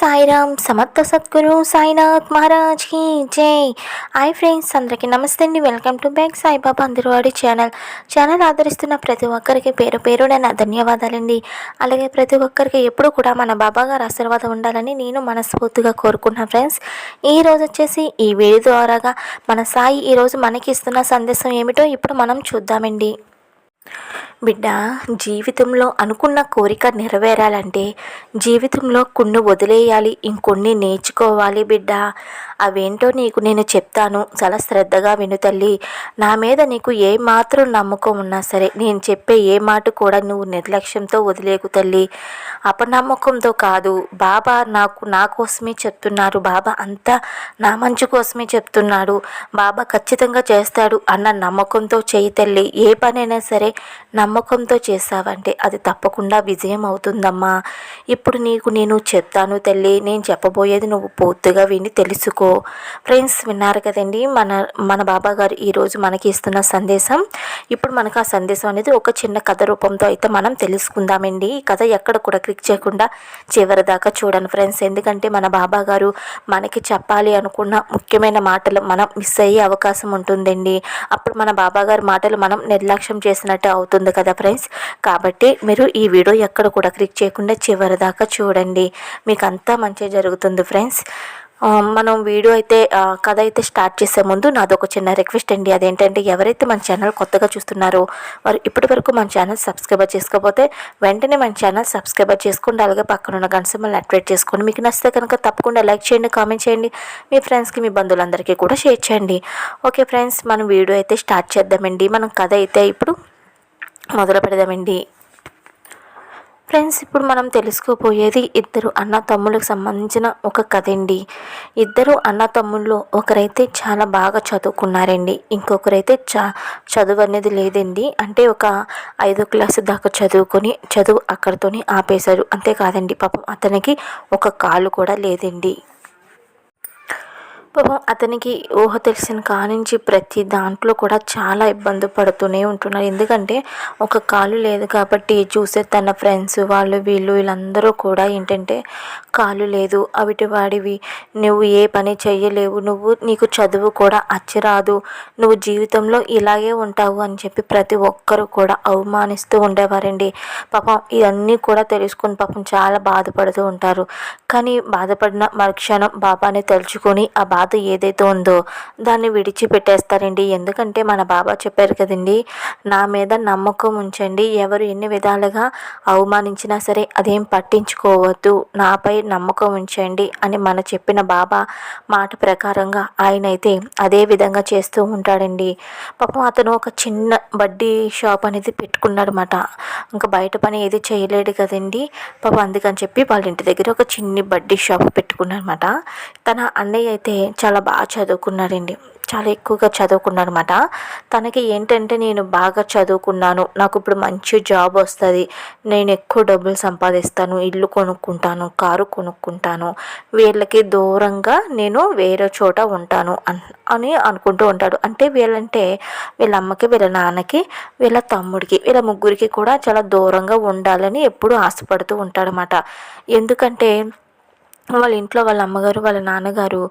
సాయిరామ్ సమర్థ సద్గురు సాయినాథ్ మహారాజ్కి జై. హాయ్ ఫ్రెండ్స్ అందరికీ నమస్తే అండి. వెల్కమ్ టు బ్యాక్ సాయిబాబా అందరివాడి ఛానల్ ఛానల్ ఆదరిస్తున్న ప్రతి ఒక్కరికి పేరు పేరు నా ధన్యవాదాలండి. అలాగే ప్రతి ఒక్కరికి ఎప్పుడు కూడా మన బాబా గారు ఆశీర్వాదం ఉండాలని నేను మనస్ఫూర్తిగా కోరుకున్నాను ఫ్రెండ్స్ ఈ రోజు వచ్చేసి ఈ వీడియో ద్వారాగా మన సాయి ఈరోజు మనకి ఇస్తున్న సందేశం ఏమిటో ఇప్పుడు మనం చూద్దామండి. బిడ్డ జీవితంలో అనుకున్న కోరిక నెరవేరాలంటే జీవితంలో కొన్ని వదిలేయాలి ఇంకొన్ని నేర్చుకోవాలి బిడ్డ. అవేంటో నీకు నేను చెప్తాను. చాలా శ్రద్ధగా విను తల్లి. నా మీద నీకు ఏ మాత్రం నమ్మకం ఉన్నా సరే నేను చెప్పే ఏ మాట కూడా నువ్వు నిర్లక్ష్యంతో వదిలేకు తల్లి. అపనమ్మకంతో కాదు. బాబా నాకు నా కోసమే చెప్తున్నారు. బాబా అంతా నా మంచి కోసమే చెప్తున్నాడు బాబా ఖచ్చితంగా చేస్తాడు అన్న నమ్మకంతో చేయి తల్లి. ఏ పనైనా సరే నమ్మకంతో చేసావంటే అది తప్పకుండా విజయం అవుతుందమ్మా. ఇప్పుడు నీకు నేను చెప్తాను తల్లి నేను చెప్పబోయేది నువ్వు పూర్తిగా విని తెలుసుకో. ఫ్రెండ్స్ విన్నారు కదండి మన మన బాబా గారు ఈరోజు మనకి ఇస్తున్న సందేశం. ఇప్పుడు మనకు ఆ సందేశం అనేది ఒక చిన్న కథ రూపంతో అయితే మనం తెలుసుకుందామండి. ఈ కథ ఎక్కడ కూడా క్లిక్ చేయకుండా చివరి దాకా చూడండి ఫ్రెండ్స్. ఎందుకంటే మన బాబా గారు మనకి చెప్పాలి అనుకున్న ముఖ్యమైన మాటలు మనం మిస్ అయ్యే అవకాశం ఉంటుందండి. అప్పుడు మన బాబా గారి మాటలు మనం నిర్లక్ష్యం చేసినట్టు అవుతుంది కదా ఫ్రెండ్స్? కాబట్టి మీరు ఈ వీడియో ఎక్కడ కూడా క్లిక్ చేయకుండా చివరి దాకా చూడండి. మీకు అంతా మంచి జరుగుతుంది ఫ్రెండ్స్. మనం వీడియో అయితే కథ అయితే స్టార్ట్ చేసే ముందు నాది ఒక చిన్న రిక్వెస్ట్ అండి. అదేంటంటే ఎవరైతే మన ఛానల్ కొత్తగా చూస్తున్నారో వారు ఇప్పటి వరకు మన ఛానల్ సబ్స్క్రైబర్ చేసుకోకపోతే వెంటనే మన ఛానల్ సబ్స్క్రైబర్ చేసుకోండి. అలాగే పక్కన ఉన్న గంట యాక్టివేట్ చేసుకోండి. మీకు నచ్చితే కనుక తప్పకుండా లైక్ చేయండి కామెంట్ చేయండి. మీ ఫ్రెండ్స్కి మీ బంధువులందరికీ కూడా షేర్ చేయండి. ఓకే ఫ్రెండ్స్ మనం వీడియో అయితే స్టార్ట్ చేద్దామండి. మనం కథ అయితే ఇప్పుడు మొదలు పెడదామండి ఫ్రెండ్స్ ఇప్పుడు మనం తెలుసుకోబోయేది ఇద్దరు అన్న తమ్ముళ్ళకి సంబంధించిన ఒక కథ అండి ఇద్దరు అన్న తమ్ముళ్ళు ఒకరైతే చాలా బాగా చదువుకున్నారండి. ఇంకొకరైతే చ చదువు అనేది లేదండి. అంటే ఒక ఐదో క్లాసు దాకా చదువుకొని చదువు అక్కడితోనే ఆపేశారు. అంతేకాదండి పాపం అతనికి ఒక కాలు కూడా లేదండి. పాపం అతనికి ఊహ తెలిసిన కానించి ప్రతి దాంట్లో కూడా చాలా ఇబ్బంది పడుతూనే ఉంటున్నారు. ఎందుకంటే ఒక కాలు లేదు కాబట్టి చూసే తన ఫ్రెండ్స్ వాళ్ళు వీళ్ళు వీళ్ళందరూ కూడా ఏంటంటే కాలు లేదు అవిటి వాడివి నువ్వు ఏ పని చెయ్యలేవు నువ్వు నీకు చదువు కూడా అచ్చిరాదు నువ్వు జీవితంలో ఇలాగే ఉంటావు అని చెప్పి ప్రతి ఒక్కరూ కూడా అవమానిస్తూ ఉండేవారండి. పాపం ఇవన్నీ కూడా తెలుసుకుని పాపం చాలా బాధపడుతూ ఉంటారు. కానీ బాధపడిన మరుక్షణం బాబాని తలుచుకొని ఆ బాధ ఏదైతే ఉందో దాన్ని విడిచిపెట్టేస్తారండి. ఎందుకంటే మన బాబా చెప్పారు కదండి నా మీద నమ్మకం ఉంచండి. ఎవరు ఎన్ని విధాలుగా అవమానించినా సరే అదేం పట్టించుకోవద్దు. నాపై నమ్మకం ఉంచండి అని మన చెప్పిన బాబా మాట ప్రకారంగా ఆయన అయితే అదే విధంగా చేస్తూ ఉంటాడండి. పాపం అతను ఒక చిన్న బడ్డీ షాప్ అనేది పెట్టుకున్నాడనమాట ఇంకా బయట పని ఏది చేయలేడు కదండి. పాపం అందుకని చెప్పి వాళ్ళ ఇంటి దగ్గర ఒక చిన్ని బడ్డీ షాప్ పెట్టుకున్నాడనమాట తన అన్నయ్య అయితే చాలా బాగా చదువుకున్నాడండి. చాలా ఎక్కువగా చదువుకున్నాడనమాట తనకి ఏంటంటే నేను బాగా చదువుకున్నాను. నాకు ఇప్పుడు మంచి జాబ్ వస్తుంది. నేను ఎక్కువ డబ్బులు సంపాదిస్తాను. ఇల్లు కొనుక్కుంటాను. కారు కొనుక్కుంటాను. వీళ్ళకి దూరంగా నేను వేరే చోట ఉంటాను అన్ అని అనుకుంటూ ఉంటాడు. అంటే వీళ్ళంటే వీళ్ళ అమ్మకి వీళ్ళ నాన్నకి వీళ్ళ తమ్ముడికి వీళ్ళ ముగ్గురికి కూడా చాలా దూరంగా ఉండాలని ఎప్పుడూ ఆశపడుతూ ఉంటాడనమాట ఎందుకంటే వాళ్ళ ఇంట్లో వాళ్ళ అమ్మగారు వాళ్ళ నాన్నగారు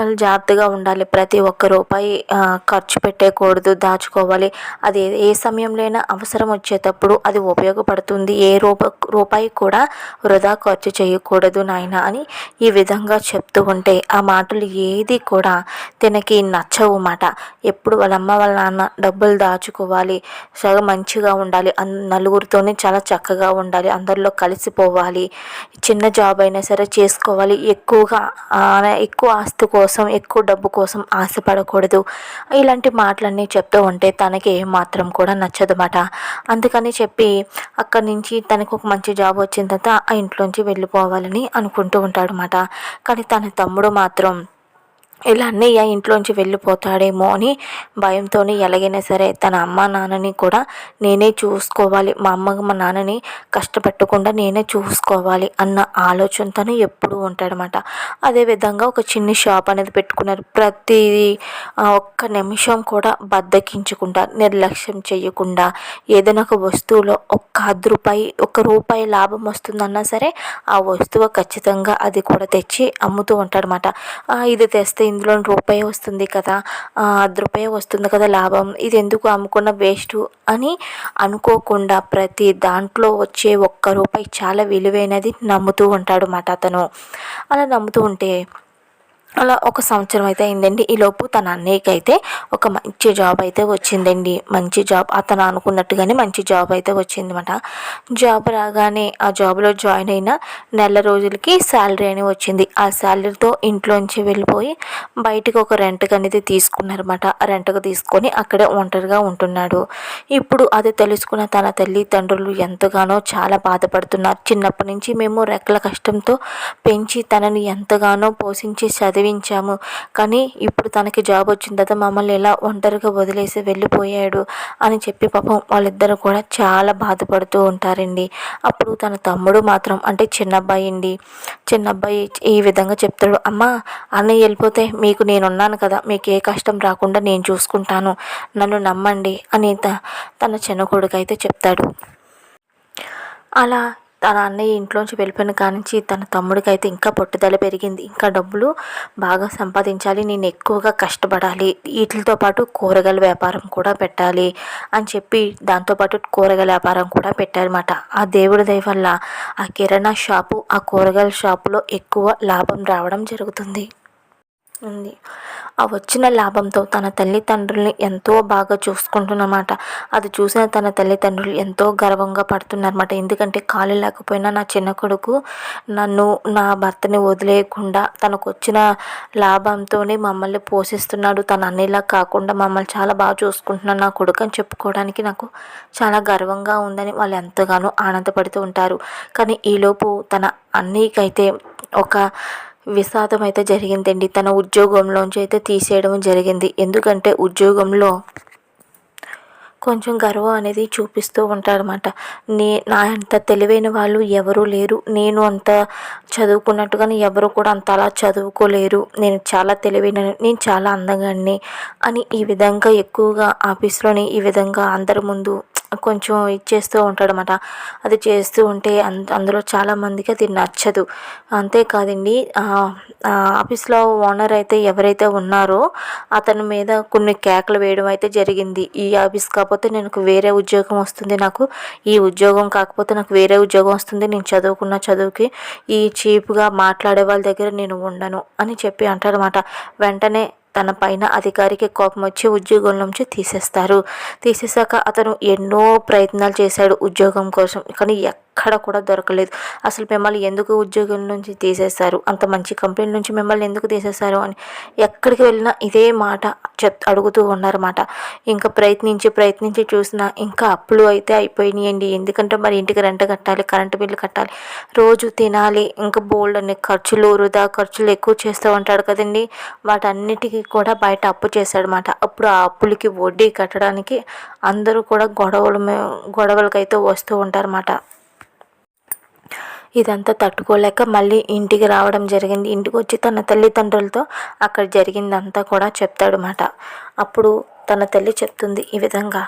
చాలా జాగ్రత్తగా ఉండాలి. ప్రతి ఒక్క రూపాయి ఖర్చు పెట్టకూడదు దాచుకోవాలి. అది ఏ- సమయంలో అయినా అవసరం వచ్చేటప్పుడు అది ఉపయోగపడుతుంది. ఏ రూప రూపాయి కూడా వృధా ఖర్చు చేయకూడదు నాయన అని ఈ విధంగా చెప్తూ ఉంటే ఆ మాటలు ఏది కూడా తనకి నచ్చవు మాట. ఎప్పుడు వాళ్ళ అమ్మ వాళ్ళ నాన్న డబ్బులు దాచుకోవాలి చాలా మంచిగా ఉండాలి అన్ నలుగురితోనే చాలా చక్కగా ఉండాలి అందరిలో కలిసిపోవాలి. చిన్న జాబ్ అయినా సరే చేసుకోవాలి. ఎక్కువగా ఎక్కువ ఆస్తి కోసం ఎక్కువ డబ్బు కోసం ఆశపడకూడదు. ఇలాంటి మాటలన్నీ చెప్తూ ఉంటే తనకి ఏ మాత్రం కూడా నచ్చదన్నమాట. అందుకని చెప్పి అక్కడి నుంచి తనకు ఒక మంచి జాబ్ వచ్చిన తర్వాత ఆ ఇంట్లోంచి వెళ్ళిపోవాలని అనుకుంటూ ఉంటాడు అనమాట కానీ తన తమ్ముడు మాత్రం ఇలా అన్నయ్య ఇంట్లోంచి వెళ్ళిపోతాడేమో అని భయంతో ఎలాగైనా సరే తన అమ్మ నాన్నని కూడా నేనే చూసుకోవాలి. మా అమ్మ మా నాన్నని కష్టపెట్టకుండా నేనే చూసుకోవాలి అన్న ఆలోచనతో ఎప్పుడూ ఉంటాడనమాట అదేవిధంగా ఒక చిన్న షాప్ అనేది పెట్టుకున్నారు. ప్రతి ఒక్క నిమిషం కూడా బద్దకించకుండా నిర్లక్ష్యం చేయకుండా ఏదైనా ఒక వస్తువులో ఒక్క అర్ధ రూపాయి ఒక రూపాయి లాభం వస్తుందన్నా సరే ఆ వస్తువు ఖచ్చితంగా అది కూడా తెచ్చి అమ్ముతూ ఉంటాడనమాట ఇది తెస్తే ఇందులో రూపాయి వస్తుంది కదా అర్ధ రూపాయి వస్తుంది కదా లాభం. ఇది ఎందుకు అమ్ముకున్న వేస్ట్ అని అనుకోకుండా ప్రతి దాంట్లో వచ్చే ఒక్క రూపాయి చాలా విలువైనది నమ్ముతూ ఉంటాడు అన్నమాట అతను. అలా నమ్ముతూ ఉంటే అలా ఒక సంవత్సరం అయితే అయిందండి. ఈలోపు తన అన్నయ్యకి అయితే ఒక మంచి జాబ్ అయితే వచ్చిందండి. మంచి జాబ్ అతను అనుకున్నట్టుగానే మంచి జాబ్ అయితే వచ్చిందన్నమాట. జాబ్ రాగానే ఆ జాబ్లో జాయిన్ అయిన నెల రోజులకి శాలరీ అని వచ్చింది. ఆ శాలరీతో ఇంట్లోంచి వెళ్ళిపోయి బయటకు ఒక రెంట్కి అనేది తీసుకున్నారన్నమాట. రెంట్కి తీసుకొని అక్కడే ఒంటరిగా ఉంటున్నాడు. ఇప్పుడు అది తెలుసుకున్న తన తల్లిదండ్రులు ఎంతగానో చాలా బాధపడుతున్నారు. చిన్నప్పటి నుంచి మేము రెక్కల కష్టంతో పెంచి తనని ఎంతగానో పోషించి చదివి చదివించాము కానీ ఇప్పుడు తనకి జాబ్ వచ్చిన తర్వాత మమ్మల్ని ఎలా ఒంటరిగా వదిలేసి వెళ్ళిపోయాడు అని చెప్పి పాపం వాళ్ళిద్దరు కూడా చాలా బాధపడుతూ ఉంటారండి. అప్పుడు తన తమ్ముడు మాత్రం అంటే చిన్నబ్బాయి అండి. చిన్నబ్బాయి ఈ విధంగా చెప్తాడు అమ్మ అన్నయ్య వెళ్ళిపోతే మీకు నేనున్నాను కదా మీకు ఏ కష్టం రాకుండా నేను చూసుకుంటాను. నన్ను నమ్మండి అని తన చిన్న కొడుకు అయితే చెప్తాడు. అలా తన అన్నయ్య ఇంట్లోంచి వెళ్ళిపోయిన కానించి తన తమ్ముడికి అయితే ఇంకా పట్టుదల పెరిగింది. ఇంకా డబ్బులు బాగా సంపాదించాలి. నేను ఎక్కువగా కష్టపడాలి. వీటితో పాటు కూరగాయల వ్యాపారం కూడా పెట్టాలి అని చెప్పి దాంతోపాటు కూరగాయల వ్యాపారం కూడా పెట్టారన్నమాట. ఆ దేవుడి దయ వల్ల ఆ కిరాణా షాపు ఆ కూరగాయల షాపులో ఎక్కువ లాభం రావడం జరుగుతుంది. ఉంది. ఆ వచ్చిన లాభంతో తన తల్లిదండ్రుల్ని ఎంతో బాగా చూసుకుంటున్నమాట. అది చూసిన తన తల్లిదండ్రులు ఎంతో గర్వంగా పడుతున్నారన్నమాట. ఎందుకంటే కాలు లేకపోయినా నా చిన్న కొడుకు నన్ను నా భర్తని వదిలేయకుండా తనకు వచ్చిన లాభంతోనే మమ్మల్ని పోషిస్తున్నాడు. తన అన్నిలా కాకుండా మమ్మల్ని చాలా బాగా చూసుకుంటున్నాడు. నా కొడుకు అని చెప్పుకోవడానికి నాకు చాలా గర్వంగా ఉందని వాళ్ళు ఎంతగానో ఆనందపడుతూ ఉంటారు. కానీ ఈలోపు తన అన్నయ్యకైతే ఒక విషాదం అయితే జరిగిందండి. తన ఉద్యోగంలోంచి అయితే తీసేయడం జరిగింది. ఎందుకంటే ఉద్యోగంలో కొంచెం గర్వం అనేది చూపిస్తూ ఉంటారన్నమాట. నే నా అంత తెలివైన వాళ్ళు ఎవరూ లేరు. నేను అంత చదువుకున్నట్టుగానే ఎవరు కూడా అంత అలా చదువుకోలేరు. నేను చాలా తెలివైన నేను చాలా అందంగాన్ని అని ఈ విధంగా ఎక్కువగా ఆఫీస్లోని ఈ విధంగా అందరి ముందు కొంచెం ఇచ్చేస్తూ ఉంటాడనమాట అది చేస్తూ ఉంటే అందులో చాలామందికి అది నచ్చదు. అంతేకాదండి ఆఫీస్లో ఓనర్ అయితే ఎవరైతే ఉన్నారో అతని మీద కొన్ని కేకలు వేయడం అయితే జరిగింది. ఈ ఆఫీస్ కాకపోతే నాకు వేరే ఉద్యోగం వస్తుంది నాకు. ఈ ఉద్యోగం కాకపోతే నాకు వేరే ఉద్యోగం వస్తుంది. నేను చదువుకున్న చదువుకి ఈ చీప్గా మాట్లాడే వాళ్ళ దగ్గర నేను ఉండను అని చెప్పి అంటాడనమాట వెంటనే తన పైన అధికారికి కోపం వచ్చి ఉద్యోగం నుంచి తీసేస్తారు. తీసేశాక అతను ఎన్నో ప్రయత్నాలు చేశాడు ఉద్యోగం కోసం. కానీ ఎక్కడ కూడా దొరకలేదు. అసలు మిమ్మల్ని ఎందుకు ఉద్యోగం నుంచి తీసేశారు? అంత మంచి కంపెనీ నుంచి మిమ్మల్ని ఎందుకు తీసేశారు అని ఎక్కడికి వెళ్ళినా ఇదే మాట చెప్ అడుగుతూ ఉన్నారన్నమాట. ఇంకా ప్రయత్నించి ప్రయత్నించి చూసినా ఇంకా అప్పులు అయితే అయిపోయినాయండి. ఎందుకంటే మరి ఇంటికి రెంట్ కట్టాలి కరెంటు బిల్లు కట్టాలి. రోజు తినాలి ఇంకా బోల్డ్ అనే ఖర్చులు వృధా ఖర్చులు ఎక్కువ చేస్తూ ఉంటాడు కదండి. వాటన్నిటికీ కూడా బయట అప్పు చేశాడనమాట అప్పుడు ఆ అప్పులకి వడ్డీ కట్టడానికి అందరూ కూడా గొడవలు గొడవలకైతే వస్తూ ఉంటారన్నమాట. ఇదంతా తట్టుకోలేక మళ్ళీ ఇంటికి రావడం జరిగింది. ఇంటికి వచ్చి తన తల్లిదండ్రులతో అక్కడ జరిగిందంతా కూడా చెప్తాడు అప్పుడు తన తల్లి చెప్తుంది ఈ విధంగా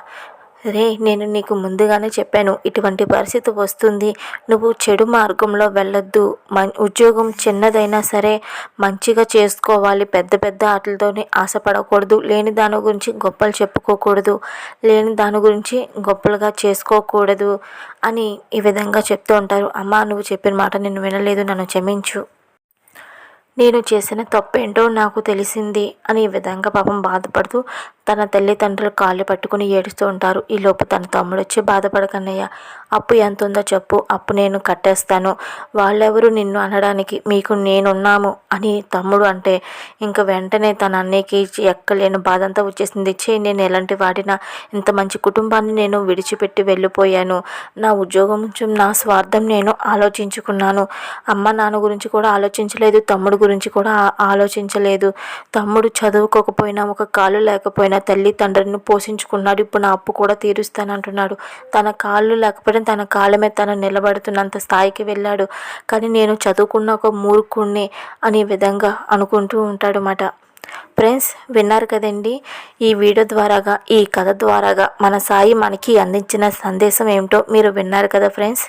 రే నేను నీకు ముందుగానే చెప్పాను ఇటువంటి పరిస్థితి వస్తుంది. నువ్వు చెడు మార్గంలో వెళ్ళొద్దు. మన్ ఉద్యోగం చిన్నదైనా సరే మంచిగా చేసుకోవాలి. పెద్ద పెద్ద ఆటలతోనే ఆశపడకూడదు. లేని దాని గురించి గొప్పలు చెప్పుకోకూడదు. లేని దాని గురించి గొప్పలుగా చేసుకోకూడదు అని ఈ విధంగా చెప్తూ ఉంటారు. అమ్మ నువ్వు చెప్పిన మాట నేను వినలేదు. నన్ను క్షమించు. నేను చేసిన తప్పేంటో నాకు తెలిసింది అని ఈ విధంగా పాపం బాధపడుతూ తన తల్లిదండ్రులు కాళ్ళు పట్టుకుని ఏడుస్తూ ఉంటారు. ఈలోపు తన తమ్ముడు వచ్చి బాధపడకన్నయ్య అప్పు ఎంత ఉందో చెప్పు అప్పు నేను కట్టేస్తాను. వాళ్ళెవరు నిన్ను అనడానికి మీకు నేనున్నాము అని తమ్ముడు అంటే ఇంకా వెంటనే తన అన్నయ్యకి ఎక్కలేని బాధంతా వచ్చేసింది. చే నేను ఎలాంటి వాడినా ఇంత మంచి కుటుంబాన్ని నేను విడిచిపెట్టి వెళ్ళిపోయాను. నా ఉద్యోగం నా స్వార్థం నేను ఆలోచించుకున్నాను. అమ్మ నాన్న గురించి కూడా ఆలోచించలేదు తమ్ముడు గురించి కూడా ఆలోచించలేదు. తమ్ముడు చదువుకోకపోయినా ఒక కాలు లేకపోయినా తల్లి తండ్రిని పోషించుకున్నాడు. ఇప్పుడు నా అప్పు కూడా తీరుస్తానంటున్నాడు. తన కాళ్ళు లేకపోయినా తన కాళ్ళ మీద తను నిలబడుతున్నంత స్థాయికి వెళ్ళాడు. కానీ నేను చదువుకున్న ఒక మూర్ఖుణ్ణి అనే విధంగా అనుకుంటూ ఉంటాడనమాట ఫ్రెండ్స్ విన్నారు కదండి? ఈ వీడియో ద్వారాగా ఈ కథ ద్వారాగా మన సాయి మనకి అందించిన సందేశం ఏమిటో మీరు విన్నారు కదా ఫ్రెండ్స్?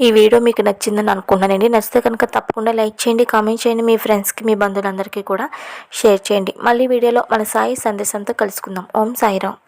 ఈ వీడియో మీకు నచ్చిందని అనుకున్నానండి. నచ్చితే కనుక తప్పకుండా లైక్ చేయండి కామెంట్ చేయండి మీ ఫ్రెండ్స్కి మీ బంధువులందరికీ కూడా షేర్ చేయండి. మళ్ళీ వీడియోలో మన సాయి సందేశంతో కలుసుకుందాం. ఓం సాయిరామ్.